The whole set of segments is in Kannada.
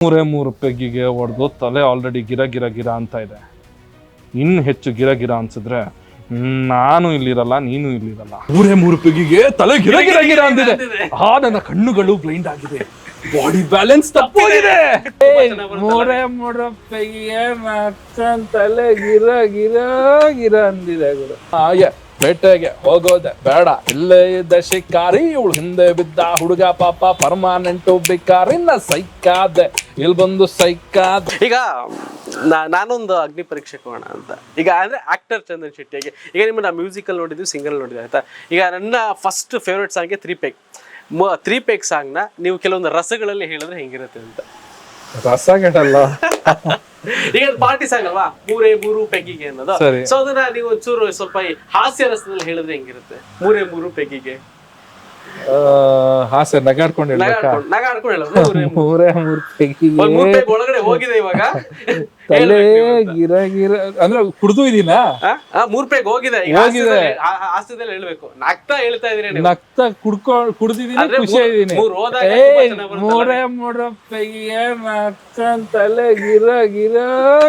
ಮೂರೇ ಮೂರು ಪೆಗ್ಗಿಗೆ ಹೊಡೆದು ತಲೆ ಆಲ್ರೆಡಿ ಗಿರ ಗಿರ ಗಿರ ಅಂತ ಇದೆ ಇನ್ನು ಹೆಚ್ಚು ಗಿರ ಗಿರ ಅನ್ಸಿದ್ರೆ ನಾನು ಇಲ್ಲಿರಲ್ಲ ನೀನು ಇಲ್ಲಿರಲ್ಲ ಮೂರೇ ಮೂರು ಪೆಗ್ಗಿಗೆ ತಲೆ ಗಿರ ಗಿರ ಗಿರ ಅಂತಿದೆ ಆ ನನ್ನ ಕಣ್ಣುಗಳು ಬ್ಲೈಂಡ್ ಆಗಿದೆ ಬಾಡಿ ಬ್ಯಾಲೆನ್ಸ್ ತಪ್ಪೋಗಿದೆ ಮೂರೇ ಮೂರು ಪೆಗ್ಗಿಗೆ ಮಚ್ಚನ್ ತಲೆ ಗಿರ ಗಿರ ಗಿರ ಅಂದಿದೆ ಗುರು ಹಾಗೆ ಬೆಟ್ಟೆಗೆ ಹೋಗೋದೆ ಬೇಡ ಇಲ್ಲೇ ಇದ್ದ ಶಿಕಾರಿ ಇವಳು ಹಿಂದೆ ಬಿದ್ದ ಹುಡುಗ ಪಾಪ ಪರ್ಮಾನೆಂಟು ಬಿಕಾರಿನ ಸೈಕಾದೆ ಇಲ್ಲಿ ಬಂದು ಸೈಕ. ಈಗ ನಾ- ನಾನೊಂದು ಅಗ್ನಿ ಪರೀಕ್ಷೆ ಕೋಣ ಅಂತ. ಈಗ ಅಂದ್ರೆ ಆಕ್ಟರ್ ಚಂದನ್ ಶೆಟ್ಟಿಗೆ ಈಗ ನಿಮ್ಮ ನಾ ಮ್ಯೂಸಿಕಲ್ ನೋಡಿದ್ವಿ ಸಿಂಗಲ್ ನೋಡಿದ್ವಿ ಆಯ್ತಾ? ಈಗ ನನ್ನ ಫಸ್ಟ್ ಫೇವ್ರೆಟ್ ಸಾಂಗ್ಗೆ ತ್ರೀ ಪೇಕ್ ತ್ರೀ ಪೇಕ್ ಸಾಂಗ್ನ ನೀವು ಕೆಲವೊಂದು ರಸಗಳಲ್ಲಿ ಹೇಳಿದ್ರೆ ಹೆಂಗಿರುತ್ತೆ ಅಂತ. ರಸ ಕೆಟ್ಟಲ್ಲ ಈಗ ಪಾರ್ಟಿ ಸಾಂಗ್ ಅಲ್ವಾ? ಮೂರೇ ಮೂರು ಪೆಗ್ಗಿಗೆ ಅನ್ನೋದು. ಸರಿ. ಸೊ ಅದನ್ನ ನೀವು ಒಂಚೂರು ಸ್ವಲ್ಪ ಈ ಹಾಸ್ಯ ರಸದಲ್ಲಿ ಹೇಳಿದ್ರೆ ಹೆಂಗಿರುತ್ತೆ? ಮೂರೇ ಮೂರು ಪೆಗ್ಗಿಗೆ ಹಾಸ್ಯ ಸರ್ ನಗಾಡ್ಕೊಂಡು ಮೂರೇ ಮೂರು. ಪೆಗ್ ಒಳಗಡೆ ಹೋಗಿದೆ ಇವಾಗ. ತಲೆ ಗಿರ ಗಿರ. ಅಂದ್ರೆ ಕುಡ್ದು ಇದೀನಾ? ಮೂರ್ ಪೇಗ್ ಹೋಗಿದೆ. ಈಗ ಹೋಗಿದೆ. ಹಾಸ್ಯದಲ್ಲಿ- ಹೇಳ್ಬೇಕು. ನಗ್ತಾ ಹೇಳ್ತಾ ಇದೀರಿ ನೀವು. ನಗ್ತ ಕುಡ್ಕೊ ಕುಡ್ದಿದೀನಿ ಖುಷಿ ಇದೀನಿ ಮೂರ್ ಮೂರೇ ಪೆಯ್ಯ ನಕ್ಕನ್ ತಲೆ ಗಿರ ಗಿರ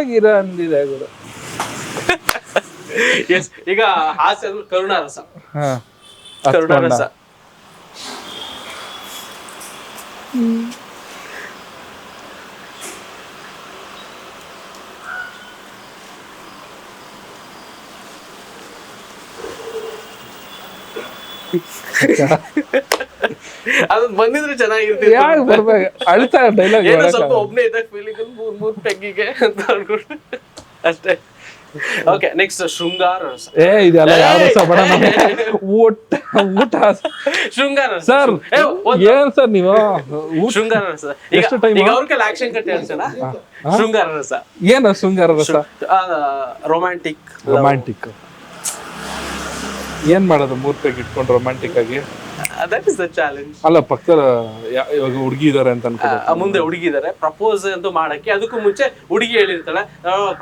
ಗಿರ ಅಂದಿದೆ ಗುರು. ಈಗ ಹಾಸ್ಯ ಕರುಣಾರಸ. ಹಾ ಕರುಣಾರಸ. ಅದನ್ನ ಬಂದಿದ್ರೆ ಚೆನ್ನಾಗಿರ್ತಿತ್ತು. ಯಾಕೆ ಬರ್ಬೇಕು? ಅಳ್ತಾ ಡೈಲಾಗ್ ಏನೋ ಸ್ವಲ್ಪ ಒಬ್ನೇ ಇದ್ದಾಗ ಫೀಲಿಂಗ್ ಮೂರ್ ಮೂರ್ ಪೆಗ್ಗಿಗೆ ಅಂತ ಅನ್ಕೊಂಡು. ಅಷ್ಟೇ. ಓಕೆ ನೆಕ್ಸ್ಟ್ ಶೃಂಗಾರ ರಸ. ಏ ಇದೆಲ್ಲ ಯಾವ ರಸ ಬೇಡ ನಮ್ಗೆ? ಊಟ ಊಟ. ಶೃಂಗಾರ ರಸ. ಸರ್ ಏನ್ ಸರ್ ನೀವು? ಶೃಂಗಾರ ರಸ. ಎಷ್ಟು time? ಈಗ ಅವ್ರ ಕೈಲಿ ಆಕ್ಷನ್ ಕಟ್ ಹೇಳ್ಸೋಣ? ಶೃಂಗಾರ ರಸ. ಏನ ಶೃಂಗಾರ ರಸ? ರೊಮ್ಯಾಂಟಿಕ್ ರೊಮ್ಯಾಂಟಿಕ್ ಏನ್ ಮಾಡೋದು ಮೂರ್ ಇಟ್ಕೊಂಡು ರೊಮ್ಯಾಂಟಿಕ್ ಆಗಿ? ದಟ್ ಇಸ್ ದ ಚಾಲೆಂಜ್ ಅಲ್ಲ ಪಕ್ಕದ ಇವಾಗ ಹುಡುಗಿ ಇದಾರೆ ಅಂತ ಮುಂದೆ ಹುಡುಗಿ ಇದಾರೆ. ಪ್ರಪೋಸ್ ಅಂತ ಮಾಡಕ್ಕೆ ಅದಕ್ಕೂ ಮುಂಚೆ ಹುಡುಗಿ ಹೇಳಿರ್ತಾಳೆ.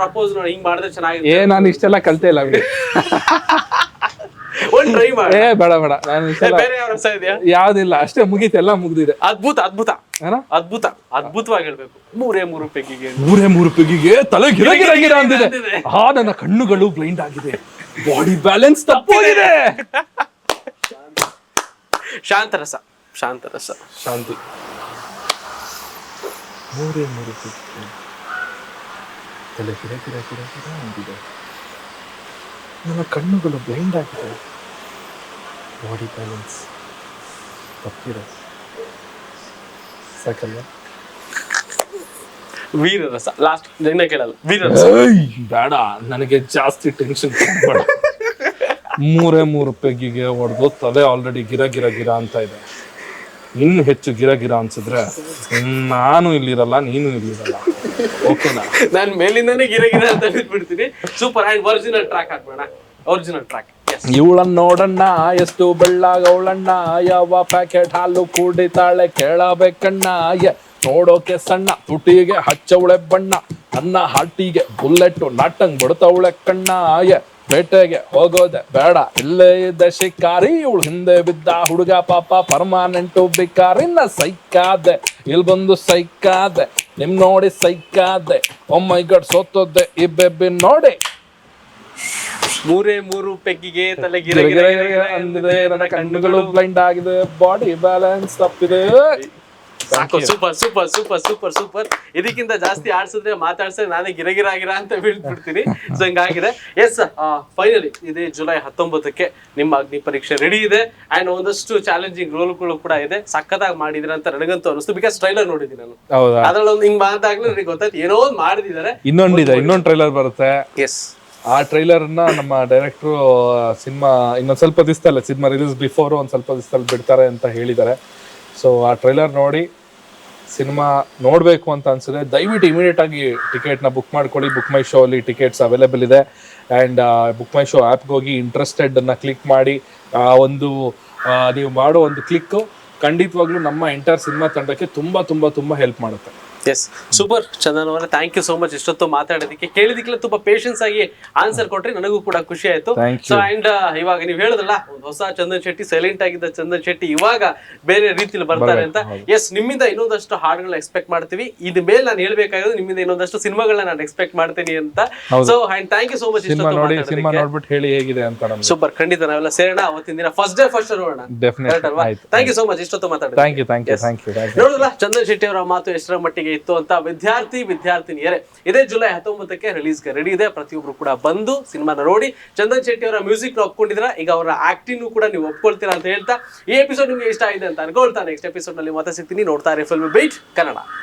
ಪ್ರಪೋಸ್ ನೋಡಿ ಹಿಂಗ್ ಮಾಡಿದ್ರೆ ಏ ನಾನು ಇಷ್ಟೆಲ್ಲ ಕಲ್ತೇ ಇಲ್ಲ ಬಿಡಿ. ಒಂದ್ ಟ್ರೈ ಮಾಡಿ. ಏ ಬೇಡ ಬೇಡ. ನಾನು ಇಷ್ಟೆಲ್ಲ ಬೇರೆ ಯಾವ ರಸ ಇದೆಯಾ? ಯಾವ್ದಿಲ್ಲ ಅಷ್ಟೇ ಮುಗೀತು ಎಲ್ಲ ಮುಗ್ದಿದೆ. ಅದ್ಭುತ ಅದ್ಭುತ. ಅದ್ಭುತ ಅದ್ಭುತವಾಗಿ ಹೇಳ್ಬೇಕು. ಮೂರೇ ಮೂರು ಪೆಗ್ಗಿಗೆ. ಮೂರೇ ಮೂರು ಪೆಗ್ಗಿಗೆ ತಲೆ ಗಿರ ಗಿರ ಗಿರ ಅಂದಿದೆ. ಆ ನನ್ನ ಕಣ್ಣುಗಳು ಬ್ಲೈಂಡ್ ಆಗಿದೆ. ಬಾಡಿ ಬ್ಯಾಲೆನ್ಸ್ ತಪ್ಪೋಗಿದೆ. ಶಾಂತರಸ ಶಾಂತರಸ. ಶಾಂತಿ. ಮೂರೇ ಮೂರು ತಲೆ ಕಿರ ಕಿರ ಕಿರ ಕಿರ ಅಂದಿದೆ ನನ್ನ ಕಣ್ಣುಗಳು ಬ್ಲೈಂಡ್ ಆಗಿದೆ. ಬಾಡಿ ಬ್ಯಾಲೆನ್ಸ್ ತಪ್ಪಿರ ಸಾಕಲ್ಲ? ವೀರರಸ ಲಾಸ್ಟ್ ನಿನ್ನ ಕೇಳಲ್ಲ. ವೀರರಸ. ಬೇಡ. ನನಗೆ ಜಾಸ್ತಿ ಟೆನ್ಷನ್ ಬೇಡ ಮೂರೇ ಮೂರು ಪೆಗ್ಗಿಗೆ ಹೊಡೆದು ತಲೆ ಆಲ್ರೆಡಿ ಗಿರ ಗಿರ ಗಿರ ಅಂತ ಇದೆ. ಇನ್ನು ಹೆಚ್ಚು ಗಿರ ಗಿರ ಅನ್ಸಿದ್ರೆ ನಾನು ಇಲ್ಲಿರಲ್ಲ ನೀನು ಇಲ್ಲಿರಲ್ಲ. ಓಕೆನಾ ನಾನು ಮೇಲಿಂದಾನೇ ಗಿರ ಗಿರ ಅಂತ ಬಿಟ್ಬಿಡ್ತೀನಿ ಸೂಪರ್ ಒರಿಜಿನಲ್ ಟ್ರ್ಯಾಕ್ ಹಾಕ್ಬೇಡ. ಒರಿಜಿನಲ್ ಟ್ರ್ಯಾಕ್ ಇವಳನ್ನ ನೋಡಣ್ಣ ಎಷ್ಟು ಬೆಳ್ಳಾಗವಳಣ್ಣ ಯಾವ ಪ್ಯಾಕೆಟ್ ಹಾಲು ಕೂಡಿತಾಳೆ ಕೇಳಬೇಕಣ್ಣ. ನೋಡೋಕೆ ಸಣ್ಣ ತುಟಿಗೆ ಹಚ್ಚವಳೆ ಬಣ್ಣ. ನನ್ನ ಹಾಟಿಗೆ ಬುಲ್ಲೆಟ್ಟು ನಾಟಂಗ್ ಬಿಡ್ತವಳೆ ಕಣ್ಣ. ಬೇಟೆಗೆ ಹೋಗೋದೆ ಬೇಡ. ಇಲ್ಲೇ ಇದ್ದ ಶಿಕಾರಿ ಇವಳು ಹಿಂದೆ ಬಿದ್ದ ಹುಡುಗ ಪಾಪ ಪರ್ಮಾನೆಂಟು ಬಿಕಾರಿನ ಸೈಕಾದೆ. ಇಲ್ಲಿ ಬಂದು ಸೈಕಾದೆ. ನಿಮ್ ನೋಡಿ ಸೈಕಾದೆ. ಒಮ್ಮೈ ಗಡ್ ಸೋತೋದೆ ಈ ಬೆಬ್ಬಿ ನೋಡಿ. ಮೂರೇ ಮೂರು ಪೆಗ್ಗಿಗೆ ತಲೆ ಗಿರ ಗಿರ ಗಿರ ಗಿರ ಗಿರ ಅಂದಿದೆ. ನನ್ನ ಕಣ್ಣುಗಳು ಬ್ಲೈಂಡ್ ಆಗಿದೆ. ಬಾಡಿ ಬ್ಯಾಲೆನ್ಸ್ ತಪ್ಪಿದೆ. ಸಾಕು. Super super super super super. ಇದಕ್ಕಿಂತ ಜಾಸ್ತಿ ಆಡ್ಸಿದ್ರೆ ಮಾತಾಡ್ಸಿದ್ರೆ ನಾನೇ ಗಿರ ಗಿರ ಗಿರ ಅಂತ ಬೀಳ್ಬಿಡ್ತೀನಿ ಸೊ ಹಿಂಗಾಗಿದೆ. ಎಸ್ ಫೈನಲಿ ಇದೇ ಜುಲೈ ಹತ್ತೊಂಬತ್ತಕ್ಕೆ ನಿಮ್ಮ ಅಗ್ನಿ ಪರೀಕ್ಷೆ ರೆಡಿ ಇದೆ. ಅಂಡ್ ಒಂದಷ್ಟು ಚಾಲೆಂಜಿಂಗ್ ರೋಲ್ಗಳು ಕೂಡ ಇದೆ. ಸಖತ್ತಾಗಿ ಮಾಡಿದ್ರೆ ಅಂತ ನನಗಂತೂ ಅನಿಸ್ತು. ಬಿಕಾಸ್ ಟ್ರೈಲರ್ ನೋಡಿದ್ದೀನಿ ನಾನು. ಹೌದಾ? ಅದ್ರಲ್ಲಿ ಒಂದು ಹಿಂಗ್ ಮಾತಾಗ್ಲೂ ನನಗೆ ಗೊತ್ತಾಯ್ತು. ಏನೋ ಒಂದು ಮಾಡಿದಿದ್ದಾರೆ. ಇನ್ನೊಂದಿದೆ ಇನ್ನೊಂದು ಟ್ರೈಲರ್ ಬರುತ್ತೆ. ಎಸ್ ಆ ಟ್ರೈಲರ್ನ ನಮ್ಮ ಡೈರೆಕ್ಟ್ರು ಸಿನಿಮಾ ಇನ್ನೊಂದು ಸ್ವಲ್ಪ ದಿವಸದಲ್ಲೇ ಸಿನಿಮಾ ರಿಲೀಸ್ ಬಿಫೋರ್ ಒಂದ್ ಸ್ವಲ್ಪ ದಿವಸದಲ್ಲಿ ಬಿಡ್ತಾರೆ ಅಂತ ಹೇಳಿದ್ದಾರೆ. ಸೊ ಆ ಟ್ರೈಲರ್ ನೋಡಿ ಸಿನಿಮಾ ನೋಡಬೇಕು ಅಂತ ಅನ್ಸಿದ್ರೆ ದಯವಿಟ್ಟು ಇಮಿಡಿಯೇಟ್ ಆಗಿ ಟಿಕೆಟ್ನ ಬುಕ್ ಮಾಡ್ಕೊಳ್ಳಿ. ಬುಕ್ ಮೈ ಶೋ ಅಲ್ಲಿ ಟಿಕೆಟ್ಸ್ ಅವೈಲೇಬಲ್ ಇದೆ. ಆ್ಯಂಡ್ ಬುಕ್ ಮೈ ಶೋ ಆ್ಯಪ್ಗೆ ಹೋಗಿ ಇಂಟ್ರೆಸ್ಟೆಡ್ ಅನ್ನ ಕ್ಲಿಕ್ ಮಾಡಿ. ಆ, ಒಂದು ನೀವು ಮಾಡೋ ಒಂದು ಕ್ಲಿಕ್ ಖಂಡಿತವಾಗ್ಲೂ ನಮ್ಮ ಎಂಟರ್ ಸಿನಿಮಾ ತಂಡಕ್ಕೆ ತುಂಬ ತುಂಬ ತುಂಬ ಹೆಲ್ಪ್ ಮಾಡುತ್ತೆ. ಎಸ್ ಸೂಪರ್ ಚಂದನ್ ಅವರೇ ಥ್ಯಾಂಕ್ ಯು ಸೋ ಮಚ್ ಇಷ್ಟೊತ್ತು ಮಾತಾಡೋದಕ್ಕೆ ಕೇಳಿದಕ್ಕೆ ತುಂಬಾ ಪೇಷನ್ಸ್ ಆಗಿ ಆನ್ಸರ್ ಕೊಟ್ರಿ ನನಗೂ ಕೂಡ ಖುಷಿ ಆಯ್ತು. ಸೊ ಅಂಡ್ ಇವಾಗ ನೀವು ಹೇಳಿದ್ರಲ್ಲ ಒಂದು ಹೊಸ ಚಂದನ್ ಶೆಟ್ಟಿ ಸೈಲೆಂಟ್ ಆಗಿದ್ದ ಚಂದನ್ ಶೆಟ್ಟಿ ಇವಾಗ ಬೇರೆ ರೀತಿಲಿ ಬರ್ತಾರೆ ಅಂತ. ಎಸ್ ನಿಮ್ಮಿಂದ ಇನ್ನೊಂದಷ್ಟು ಹಾಡುಗಳನ್ನ ಎಕ್ಸ್ಪೆಕ್ಟ್ ಮಾಡ್ತೀವಿ. ಇದ್ ಮೇಲೆ ನಾನು ಹೇಳ್ಬೇಕಾಗಿರೋದು ನಿಮ್ಮಿಂದ ಇನ್ನೊಂದಷ್ಟು ಸಿನಿಮಾಗಳನ್ನ ನಾನು ಎಕ್ಸ್ಪೆಕ್ಟ್ ಮಾಡ್ತೀನಿ ಅಂತ. So and thank you so much ಇಷ್ಟೊತ್ತು ಹೇಳಿ ಹೇಗಿದೆ ಅಂತ ಸೂಪರ್ ಖಂಡಿತ ನಾವೆಲ್ಲ ಸೇರೋಣ ಅವತ್ತಿನ ದಿನ. ಫಸ್ಟ್ ಡೇ ಫಸ್ಟ್ ನೋಡೋಣ ಡೆಫಿನೆಟ್ ಕರೆಕ್ಟ್ ಅಲ್ವಾ? ಥ್ಯಾಂಕ್ ಯು ಸೋ ಮಚ್ ಇಷ್ಟೊತ್ತು ಮಾತಾಡಿ ನೋಡಿದ್ರಲ್ಲ ಚಂದನ್ ಶೆಟ್ಟಿ ಅವರ ಮಾತು ಎಷ್ಟರ ಮಟ್ಟಿಗೆ ಇತ್ತು ಅಂತ ವಿದ್ಯಾರ್ಥಿ ವಿದ್ಯಾರ್ಥಿನಿಯರೇ. ಇದೇ ಜುಲೈ ಹತ್ತೊಂಬತ್ತಕ್ಕೆ ರಿಲೀಸ್ಗೆ ರೆಡಿ ಇದೆ. ಪ್ರತಿಯೊಬ್ರು ಕೂಡ ಬಂದು ಸಿನಿಮಾನ ನೋಡಿ. ಚಂದನ್ ಶೆಟ್ಟಿ ಅವರ ಮ್ಯೂಸಿಕ್ ಒಪ್ಕೊಂಡಿದ್ರ ಈಗ ಅವರ ಆಕ್ಟಿಂಗ್ ಕೂಡ ನೀವು ಒಪ್ಕೊಳ್ತೀರಾ ಅಂತ ಹೇಳ್ತಾ ಈ ಎಪಿಸೋಡ್ ನಿಮ್ಗೆ ಇಷ್ಟ ಆಗಿದೆ ಅಂತ ಅನ್ಕೊಳ್ತಾ ನೆಕ್ಸ್ಟ್ ಎಪಿಸೋಡ್ನಲ್ಲಿ ಮತ್ತೆ ಸಿಗ್ತೀನಿ. ನೋಡ್ತಾ ಇರಿ ಫಿಲ್ಮ್ ಬೀಟ್ ಕನ್ನಡ.